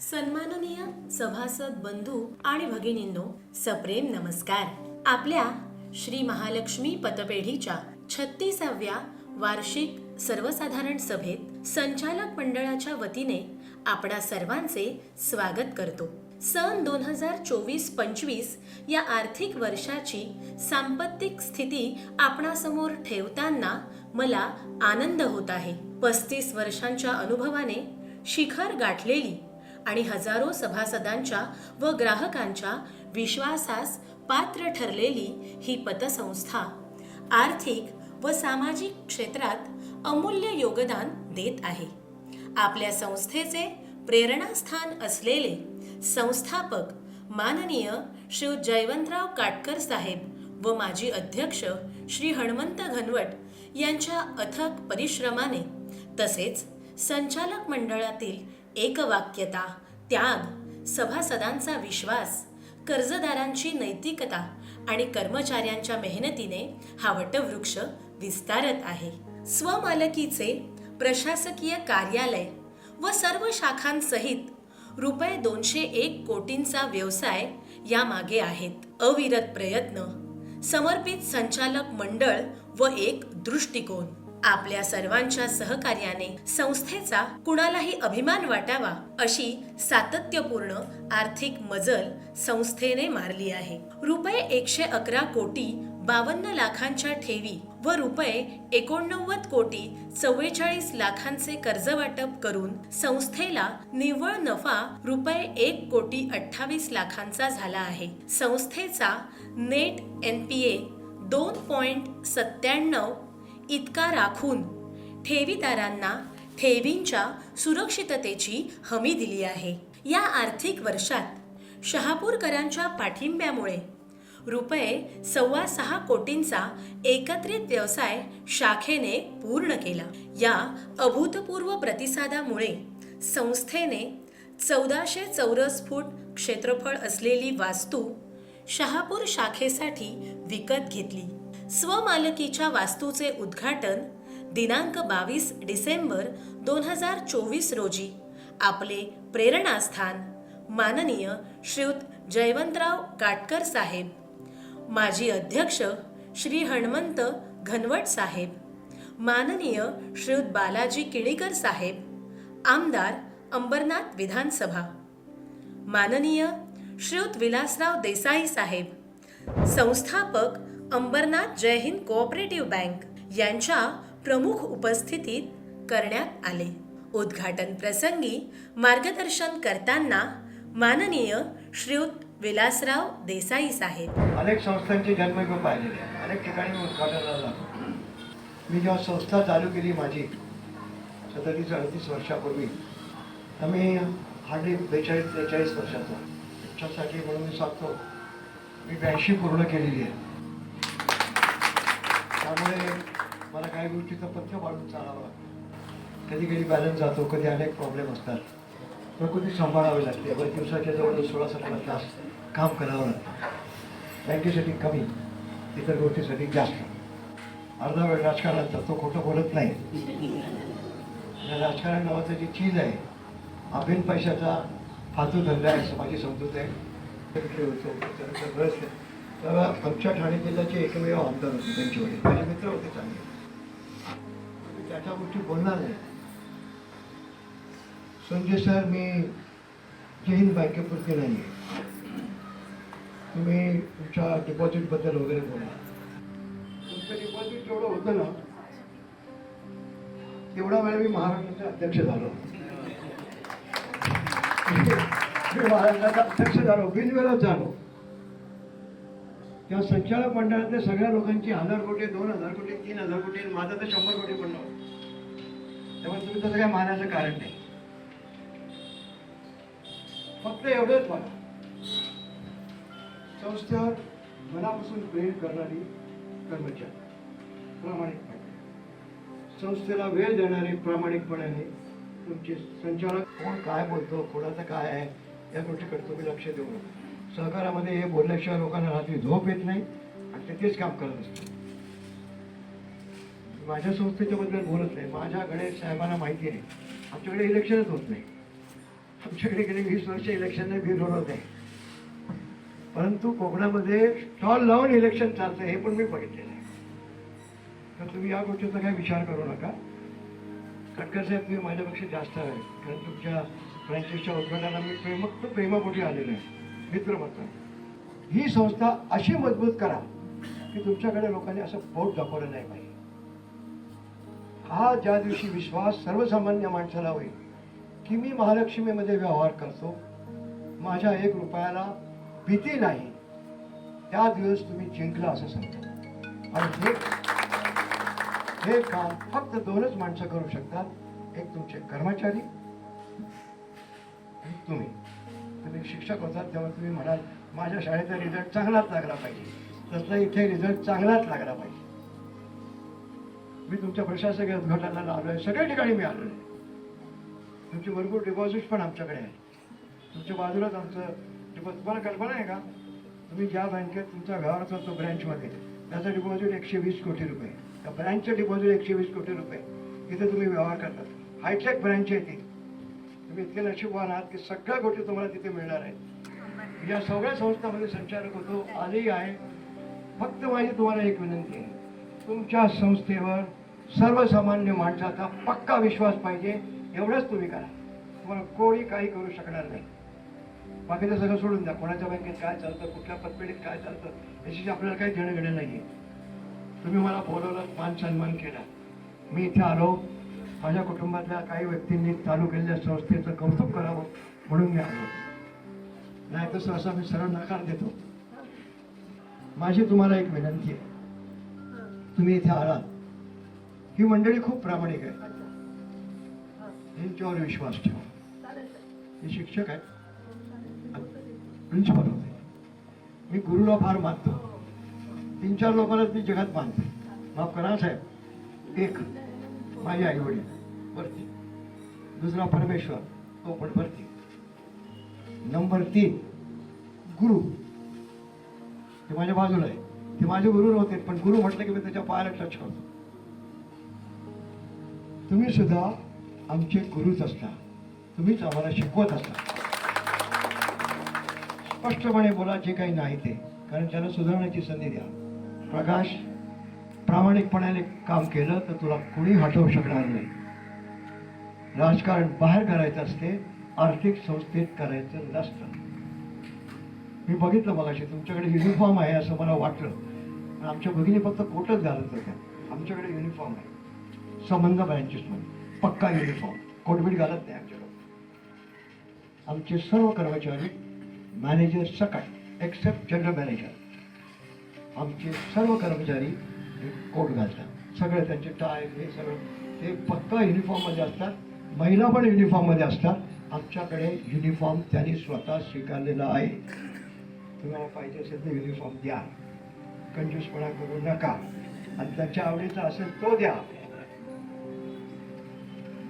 सन्माननीय सभासद बंधू आणि भगिनींनो सप्रेम नमस्कार. आपल्या श्री महालक्ष्मी पतपेढीच्या छत्तीसाव्या वार्षिक सर्वसाधारण सभेत संचालक मंडळाच्या वतीने आपणा सर्वांचे स्वागत करतो. सन दोन हजार चोवीस पंचवीस या आर्थिक वर्षाची सांपत्तिक स्थिती आपणासमोर ठेवताना मला आनंद होत आहे. पस्तीस वर्षांच्या अनुभवाने शिखर गाठलेली आणि हजारो सभासदांच्या व ग्राहकांच्या विश्वासास पात्र ठरलेली ही पतसंस्था आर्थिक व सामाजिक क्षेत्रात अमूल्य योगदान देत आहे. आपल्या संस्थेचे प्रेरणास्थान असलेले संस्थापक माननीय श्री जयवंतराव काटकर साहेब व माजी अध्यक्ष श्री हणमंत घनवट यांच्या अथक परिश्रमाने तसेच संचालक मंडळातील एकवाक्यता त्याग सभासदांचा विश्वास कर्जदारांची नैतिकता आणि कर्मचाऱ्यांच्या मेहनतीने हा वटवृक्ष विस्तारत आहे. स्वमालकीचे प्रशासकीय कार्यालय व सर्व शाखांसहित रुपये दोनशे एक कोटींचा व्यवसाय यामागे आहेत. अविरत प्रयत्न समर्पित संचालक मंडळ व एक दृष्टिकोन. आपल्या सर्वांच्या सहकार्याने संस्थेचा कुणालाही अभिमान वाटावा अशी सातत्यपूर्ण आर्थिक मजल संस्थेने मारली आहे. रुपये एकशे अकरा कोटी बावन्न लाखांच्या ठेवी व रुपये एकोणनव्वद कोटी चव्वेचाळीस लाखांचे कर्ज वाटप करून संस्थेला निव्वळ नफा रुपये एक कोटी अठ्ठावीस लाखांचा झाला आहे. संस्थेचा नेट एन पी ए दोन पॉइंट सत्त्याण्णव इतका राखून ठेवीदारांना ठेवींच्या सुरक्षिततेची हमी दिली आहे. या आर्थिक वर्षात शहापूरकरांच्या पाठिंब्यामुळे रुपये सव्वा सहा कोटींचा एकत्रित व्यवसाय शाखेने पूर्ण केला. या अभूतपूर्व प्रतिसादामुळे संस्थेने चौदाशे चौरस फूट क्षेत्रफळ असलेली वास्तू शहापूर शाखेसाठी विकत घेतली. स्वमालकीच्या वास्तूचे उद्घाटन दिनांक बावीस डिसेंबर दोन हजार चोवीस रोजी. आपले प्रेरणास्थान माननीय श्रीयुत जयवंतराव काटकर साहेब. माजी अध्यक्ष श्री हणमंत घनवट साहेब. माननीय श्रीयुत बालाजी किणीकर साहेब. आमदार अंबरनाथ विधानसभा. माननीय श्रीयुत विलासराव देसाई साहेब. संस्थापक अंबरनाथ जयहिंद कोऑपरेटिव्ह बँक यांच्या प्रमुख उपस्थितीत करण्यात आले. उद्घाटन प्रसंगी मार्गदर्शन करताना माननीय श्रीयुत विलासराव देसाई साहेब. अनेक संस्थांचे जन्म मी पाहिलेले अनेक ठिकाणी मी उद्घाटनाला जातो मी जेव्हा संस्था चालू केली माझी सदतीस अडतीस वर्षापूर्वी आम्ही हार्डली बेचाळीस त्रेचाळीस वर्षाचा त्याच्यासाठी म्हणून मी सांगतो मी ब्याऐंशी पूर्ण केलेली आहे. त्यामुळे मला काही गोष्टीचं पथ्य वाढून चालावं लागतं. कधी कधी बॅलन्स जातो कधी अनेक प्रॉब्लेम असतात. प्रकृती सांभाळावी लागते. बरं दिवसाच्या जवळ सोळा सतरा तास काम करावं लागतं. बँकेसाठी कमी इतर गोष्टीसाठी जास्त. अर्धा वेळ राजकारणात जातो खोटं बोलत नाही. राजकारण नावाचं जी चीज आहे अभिन पैशाचा फालतू धंदा आहे समाजी माझी समजूत आहे. होतो त्यानंतर आमच्या ठाणे जिल्ह्याचे एकमेव आमदार होते त्यांचे वडील. माझे मित्र होते चांगले. त्याच्या गोष्टी बोलणार नाही. संजय सर मी जैन बँकेपुरती नाही आहे. तुम्ही तुमच्या डिपॉझिटबद्दल वगैरे बोला. तुमचं डिपॉझिट जेवढं होतं ना तेवढा वेळ मी महाराष्ट्राचे अध्यक्ष झालो. मी महाराष्ट्राचा अध्यक्ष झालो बिनवेळच झालो. त्या संचालक मंडळातल्या सगळ्या लोकांची हजार कोटी दोन हजार कोटी तीन हजार कोटी आणि माझं तर शंभर कोटी पण नव्हतं. त्यामुळे तुम्ही तसं काय मानायचं कारण नाही. फक्त एवढंच मला. संस्थेवर मनापासून प्रेम करणारी कर्मचारी. प्रामाणिकपणे. संस्थेला वेळ देणारे प्रामाणिकपणाने तुमचे संचालक कोण काय बोलतो कोणाचं काय आहे या गोष्टीकडे तुम्ही लक्ष देऊ नका. सहकारामध्ये हे बोलल्याशिवाय लोकांना रात्री झोप येत नाही आणि ते तेच काम करत असतात. माझ्या संस्थेच्या बद्दल बोलत नाही. माझ्या गणेश साहेबांना माहिती आहे. आमच्याकडे इलेक्शनच होत नाही. तुमच्याकडे गेले वीस वर्ष इलेक्शन नाही भीड होत आहे. परंतु कोकणामध्ये स्टॉल लावून इलेक्शन चालतं हे पण मी बघितलेलं आहे. तर तुम्ही या गोष्टीचा काही विचार करू नका. खटकर साहेब तुम्ही माझ्यापेक्षा जास्त आहे. कारण तुमच्या फ्रँचाईजच्या उत्पन्नाला मी प्रेम प्रेमापोटी आलेलो आहे. मित्र म्हणता ही संस्था अशी मजबूत करा की तुमच्याकडे लोकांनी असं बोट दाखवलं नाही पाहिजे. हा ज्या दिवशी विश्वास सर्वसामान्य माणसाला होईल की मी महालक्ष्मीमध्ये व्यवहार करतो माझ्या एक रुपयाला भीती नाही त्या दिवस तुम्ही जिंकला असं सांगता. आणि हे काम फक्त दोनच माणसं करू शकतात. एक तुमचे कर्मचारी एक तुम्ही. तुम्ही शिक्षक होतात तेव्हा तुम्ही म्हणाल माझ्या शाळेचा रिझल्ट चांगलाच लागला पाहिजे. तसला इथे रिझल्ट चांगलाच लागला पाहिजे. मी तुमच्या प्रशासकीय उद्घाटनाला आलो आहे सगळ्या ठिकाणी मी आलो आहे तुमची भरपूर डिपॉझिट पण आमच्याकडे आहे तुमच्या बाजूलाच आमचं डिपॉझिट तुम्हाला कल्पना आहे का? तुम्ही ज्या बँकेत तुमचा व्यवहार करतो ब्रँचमध्ये त्याचं डिपॉझिट एकशे वीस कोटी रुपये. ब्रँचचं डिपॉझिट एकशे वीस कोटी रुपये. इथे तुम्ही व्यवहार करतात हायटेक ब्रँच आहे ती. तुम्ही इतके नशीबवान आहात की सगळ्या गोष्टी तुम्हाला तिथे मिळणार आहेत. या सगळ्या संस्थांमध्ये संचालक होतो आजही आहे. फक्त माझी तुम्हाला एक विनंती आहे. तुमच्या संस्थेवर सर्वसामान्य माणसाचा पक्का विश्वास पाहिजे एवढंच तुम्ही करा. तुम्हाला कोणी काही करू शकणार नाही. बाकीचं सगळं सोडून द्या. कोणाच्या बँकेत काय चालतं कुठल्या पतपेढीत काय चालतं याच्याशी आपल्याला काही घेणं घेणं नाही आहे तुम्ही मला बोलवलं मान सन्मान केला. मी इथे आलो. माझ्या कुटुंबातल्या काही व्यक्तींनी चालू केलेल्या संस्थेचं कौतुक करावं म्हणून मी आलो. नाही तर सहसा मी सरळ नकार देतो. माझी तुम्हाला एक विनंती आहे. तुम्ही इथे आलात. ही मंडळी खूप प्रामाणिक आहे. यांच्यावर विश्वास ठेवा. हे शिक्षक आहेत. प्रिन्सिपल होते. मी गुरुला फार मानतो. तीन चार लोकांनाच मी जगात बांधते माफ करा साहेब. एक माझे आई वडील वरती. दुसरा परमेश्वर तो पण वरती. नंबर तीन गुरु. ते माझ्या बाजूला आहे. ते माझे गुरु नव्हते पण गुरु म्हटलं की मी त्याच्या पायाला टच करतो. तुम्ही सुद्धा आमचे गुरुच असता. तुम्हीच आम्हाला शिकवत असता. स्पष्टपणे बोला जे काही नाही ते. कारण त्याला सुधारण्याची संधी द्या. प्रकाश प्रामाणिकपणाने काम केलं तर तुला कुणी हटवू शकणार नाही. राजकारण बाहेर करायचं असते आर्थिक संस्थेत करायचं नसतं. मी बघितलं मगाशी तुमच्याकडे युनिफॉर्म आहे असं मला वाटलं. पण आमच्या भगिनी फक्त कोटच घालत होत्या. आमच्याकडे युनिफॉर्म आहे. संबंध ब्रँचेसमध्ये पक्का युनिफॉर्म कोटबीट घालत नाही आमच्याकडे. आमचे सर्व कर्मचारी मॅनेजर सकाळ एक्सेप्ट जनरल मॅनेजर आमचे सर्व कर्मचारी कोट घालतात. सगळे त्यांचे टाय हे सगळं. ते पक्का युनिफॉर्ममध्ये असतात. महिला पण युनिफॉर्ममध्ये असतात. आमच्याकडे युनिफॉर्म त्यांनी स्वतः स्वीकारलेला आहे. तुम्हाला पाहिजे असेल तर युनिफॉर्म द्या. कंजूसपणा करू नका. आणि त्यांच्या आवडीचा असेल तो द्या.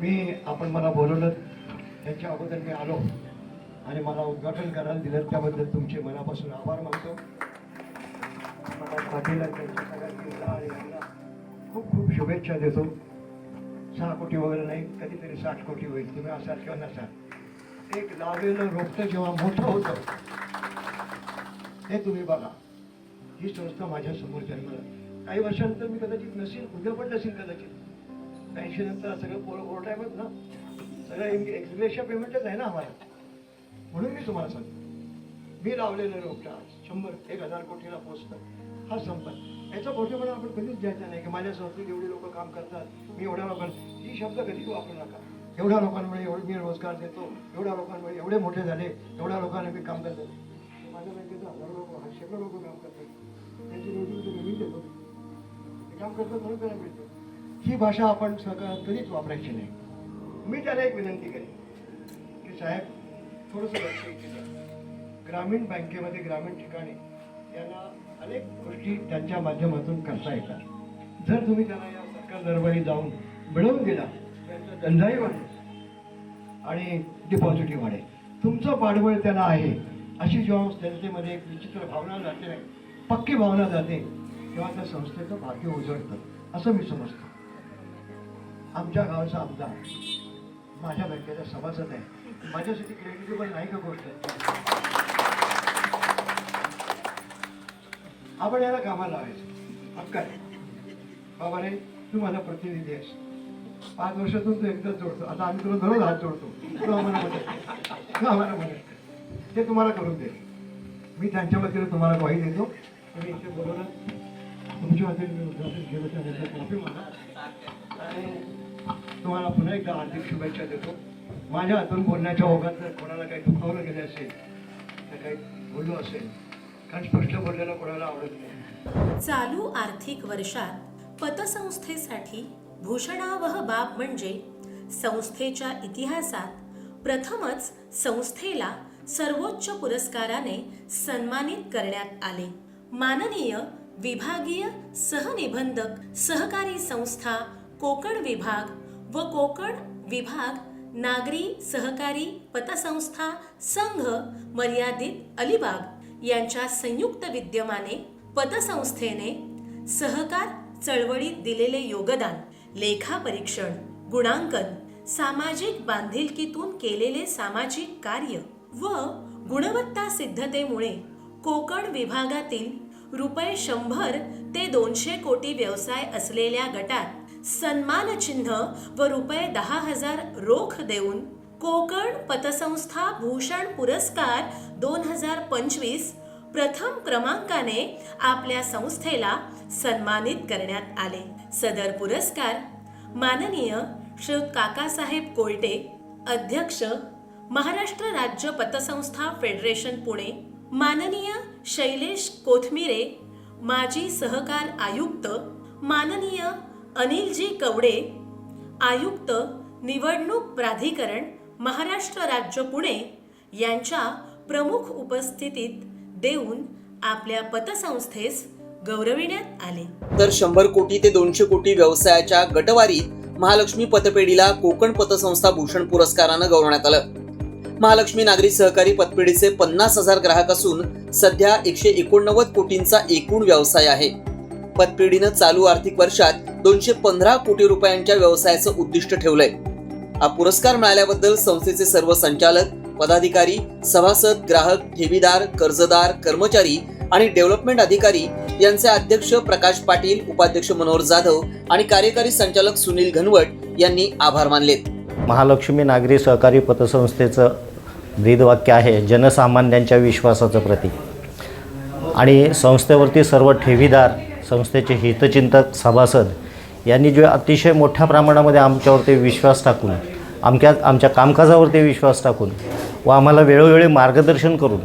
मी आपण मला बोलवलं. त्याच्या अगोदर मी आलो. आणि मला उद्घाटन करायला दिलं. त्याबद्दल तुमचे मनापासून आभार मानतो. मला त्यांच्या खूप खूप शुभेच्छा देतो. सहा कोटी वगैरे नाही कधीतरी साठ कोटी होईल. तुम्ही असाल किंवा नसाल. एक लावलेलं रोपटं जेव्हा मोठं होतं हे तुम्ही बघा. ही संस्था माझ्यासमोर जन्मला काही वर्षानंतर मी कदाचित नसेल उद्या पण नसेल कदाचित. ऐंशी नंतर सगळं पोर ओव्हर टाईमच ना. सगळं एक्सग्रेशन पेमेंटच आहे ना आम्हाला. म्हणून मी तुम्हाला सांगतो. मी लावलेलं रोपटा शंभर एक हजार कोटीला पोचतं. हा संपत. याचा मोठेपणा आपण कधीच घ्यायचा नाही की माझ्या संस्थेत एवढी लोक काम करतात मी एवढ्या लोकांना ही शब्द कधीच वापरू नका. एवढ्या लोकांमुळे एवढे मी रोजगार देतो एवढ्या लोकांमुळे एवढे मोठे झाले एवढ्या लोकांना मी काम करतो. माझ्या बँकेत हजारो लोक शेकडो लोक काम करतात. त्यांची रोजी मी देतो. ते काम करतात म्हणून त्यांना मिळतो. ही भाषा आपण सगळं कधीच वापरायची नाही. मी त्याला एक विनंती करेन की साहेब थोडंसं लक्ष ग्रामीण बँकेमध्ये ग्रामीण ठिकाणी यांना अनेक गोष्टी त्यांच्या माध्यमातून करता येतात. जर तुम्ही त्यांना या सरकार दरबारी जाऊन मिळवून दिला त्यांचा धंदाही वाढेल आणि डिपॉझिटही वाढेल. तुमचं पाठबळ त्याला आहे. अशी जेव्हा जनतेमध्ये एक विचित्र भावना जाते पक्की भावना जाते तेव्हा त्या संस्थेचं भाग्य उजळतं. असं मी समजतो. आमच्या गावाचा आमदार माझ्या बँकेचा सभासद आहे. माझ्यासाठी क्रेडिटेबल नाही का गोष्ट? आपण याला कामाला लावायचं. हक्काने बाबा रे तू माझा प्रतिनिधी आहेस. पाच वर्षातून तू एकदाच जोडतो. आता आम्ही तुला दररोज हात जोडतो. तू आम्हाला मदत तू आम्हाला मदत ते तुम्हाला करून दे मी त्यांच्या वतीने तुम्हाला ग्वाही देतो. तुम्ही इथे बोलवलं तुमच्या वतीने मी उद्घाटन केलं त्यानंतर माफी मागा. आणि तुम्हाला पुन्हा एकदा हार्दिक शुभेच्छा देतो. माझ्या हातून बोलण्याच्या ओघात जर कोणाला काही दुखावलं गेलं असेल तर काही बोललो असेल कारण स्पष्ट बोललेला कोणाला आवडत नाही. चालू आर्थिक वर्षात पतसंस्थेसाठी भूषणावह बाब म्हणजे संस्थेच्या इतिहासात प्रथमच संस्थेला सर्वोच्च पुरस्काराने सन्मानित करण्यात आले. माननीय विभागीय सहनिबंधक सहकारी संस्था कोकण विभाग व कोकण विभाग नागरी सहकारी पतसंस्था संघ मर्यादित अलिबाग यांच्या संयुक्त विद्यमाने पतसंस्थेने सहकार चळवळीत दिलेले योगदान लेखापरीक्षण गुणांकन सामाजिक बांधिलकीतून केलेले सामाजिक कार्य व गुणवत्ता सिद्धतेमुळे कोकण विभागातील रुपये शंभर ते दोनशे कोटी व्यवसाय असलेल्या गटात सन्मानचिन्ह व रुपये दहा हजार रोख देऊन कोकण पतसंस्था भूषण पुरस्कार हजार पंचवीस प्रथम क्रमांकाने आपल्या संस्थेला सन्मानित करण्यात आले. सदर पुरस्कार माननीय श्री काकासाहेब कोल्टे अध्यक्ष महाराष्ट्र राज्य पतसंस्था फेडरेशन पुणे माननीय शैलेश कोथमिरे माजी सहकार आयुक्त माननीय अनिलजी कवडे आयुक्त निवडणूक प्राधिकरण महाराष्ट्र राज्य पुणे यांच्या प्रमुख उपस्थितीत देऊन आपल्या पतसंस्थेस गौरविण्यात आले. तर शंभर कोटी ते दोनशे कोटी व्यवसायाच्या गटवारीत महालक्ष्मी पतपेढीला कोकण पतसंस्था भूषण पुरस्कारानं गौरवण्यात आलं. महालक्ष्मी नागरी सहकारी पतपेढीचे पन्नास हजार ग्राहक असून सध्या एकशे एकोणनव्वद कोटींचा एकूण व्यवसाय आहे. पतपेढीनं चालू आर्थिक वर्षात दोनशे पंधरा कोटी रुपयांच्या व्यवसायाचं उद्दिष्ट ठेवलंय. हा पुरस्कार मिळाल्याबद्दल संस्थेचे सर्व संचालक पदाधिकारी सभासद ग्राहक ठेवीदार कर्जदार कर्मचारी आणि डेव्हलपमेंट अधिकारी यांचे अध्यक्ष प्रकाश पाटील उपाध्यक्ष मनोहर जाधव आणि कार्यकारी संचालक सुनील घनवट यांनी आभार मानलेत. महालक्ष्मी नागरी सहकारी पतसंस्थेचं ब्रीदवाक्य आहे जनसामान्यांच्या विश्वासाचं प्रतीक. आणि संस्थेवरती सर्व ठेवीदार संस्थेचे हितचिंतक सभासद यांनी जो अतिशय मोठ्या प्रमाणामध्ये आमच्यावरती विश्वास टाकून आमच्या आमच्या कामकाजावरती विश्वास टाकून व आम्हाला वेळोवेळी मार्गदर्शन करून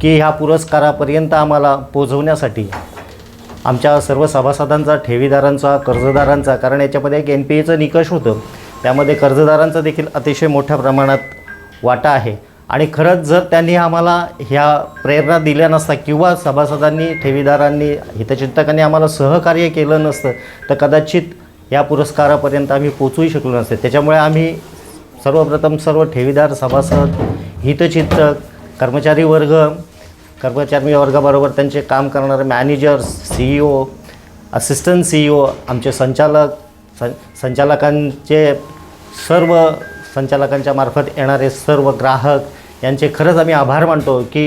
की ह्या पुरस्कारापर्यंत आम्हाला पोचवण्यासाठी आमच्या सर्व सभासदांचा ठेवीदारांचा कर्जदारांचा कारण याच्यामध्ये एक एन पी एचं निकष होतं. त्यामध्ये कर्जदारांचा देखील अतिशय मोठ्या प्रमाणात वाटा आहे. आणि खरंच जर त्यांनी आम्हाला ह्या प्रेरणा दिल्या नसता किंवा सभासदांनी ठेवीदारांनी हितचिंतकांनी आम्हाला सहकार्य केलं नसतं तर कदाचित या पुरस्कारापर्यंत आम्ही पोचूही शकलो नसते. त्याच्यामुळे आम्ही सर्वप्रथम सर्व ठेवीदार सभासद हितचिंतक कर्मचारी वर्ग कर्मचारी वर्गाबरोबर त्यांचे काम करणारे managers C E O assistant C E O आमचे संचालक सं संचालकांचे सर्व संचालकांच्या मार्फत येणारे सर्व ग्राहक यांचे खरंच आम्ही आभार मानतो की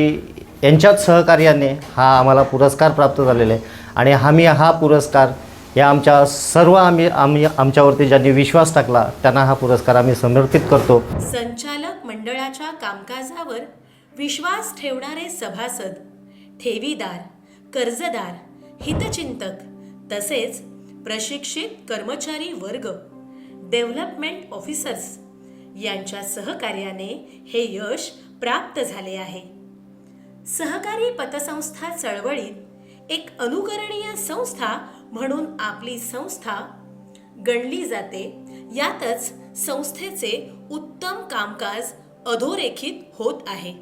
यांच्याच सहकार्याने हा आम्हाला पुरस्कार प्राप्त झालेला आहे. आणि आम्ही हा पुरस्कार या आमच्या सर्व आम्ही आम्ही आमच्यावरती ज्यांनी विश्वास टाकला त्यांना हा पुरस्कार आम्ही समर्पित करतो. संचालक मंडळाच्या कामकाजावर विश्वास ठेवणारे सभासद ठेवीदार कर्जदार हितचिंतक तसेच प्रशिक्षित कर्मचारी वर्ग डेव्हलपमेंट ऑफिसर्स यांच्या सहकार्याने हे यश प्राप्त झाले आहे. सहकारी पतसंस्था चळवळीत एक अनुकरणीय संस्था म्हणून आपली संस्था गणली जाते. यातच संस्थेचे उत्तम कामकाज अधोरेखित होत आहे.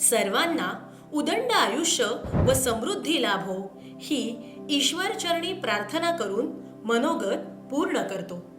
सर्वांना उदंड आयुष्य व समृद्धी लाभो ही ईश्वरचरणी प्रार्थना करून मनोगत पूर्ण करतो.